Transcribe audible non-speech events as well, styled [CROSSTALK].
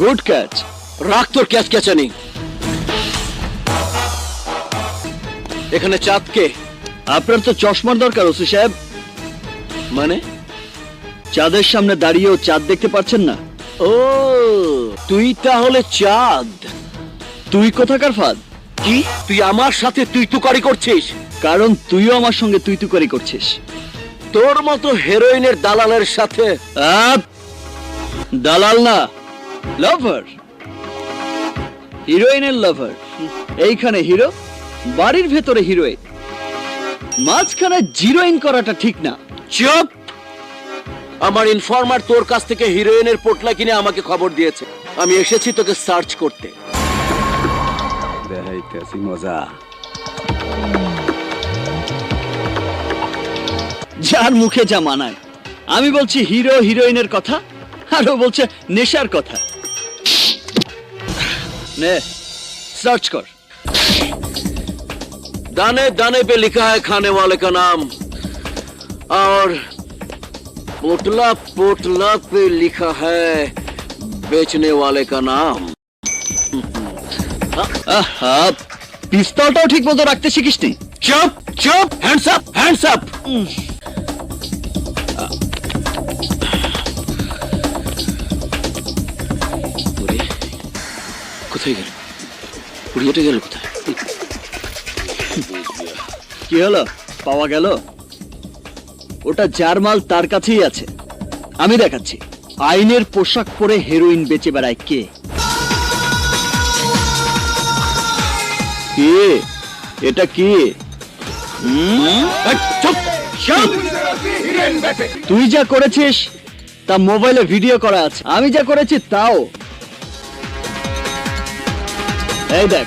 Good catch রাখ তোর catch ক্যাচানি। এখানে চাঁদকে আপনার তো চশমার দরকার, ওসি সাহেব। মানে? চাঁদের সামনে দাঁড়িয়েও চাঁদ দেখতে পাচ্ছেন না? ও, তুই তাহলে চাঁদ। তুই কোথাকার ফাঁদ? কি? তুই আমার সাথে তুই তুকারি করছিস? কারণ তুইও আমার সঙ্গে তুই তুকারি করছিস। তোর মতো হেরোইনের দালালের সাথে দালাল না। লাভার হিরোইনের লাভার এইখানে হিরো বাড়ির ভেতরে হিরোইন মাঝখানে জিরোইন করাটা ঠিক না। চুপ! আমার ইনফরমার তোর কাছ থেকে হিরোইনের পোটলা কিনে আমাকে খবর দিয়েছে। আমি এসেছি তোকে সার্চ করতে। দেখাইতেছি মজা। যার মুখে যা মানায়। আমি বলছি হিরো হিরোইনের কথা আর ও বলছে নেশার কথা। নে সার্চ কর दाने दाने पे लिखा है खाने वाले का नाम और पोटला पोटला पे लिखा है बेचने वाले का नाम [LAUGHS] আহা পিস্তলটাও ঠিক মতো রাখতে শিখিসনি चुप चुप हैंड्स अप हैंड्स अप কোথায় গেল পুড়িয়েটা গেল কোথায়? কি হলো? পাওয়া গেল? ওটা যার মাল তার কাছেই আছে। আমি দেখাচ্ছি। আইনের পোশাক পরে হেরোইন বেচে বেড়ায় কে? কে? এটা কি? তুই যা করেছিস তা মোবাইলে ভিডিও করা আছে। আমি যা করেছি তাও। এই দেখ।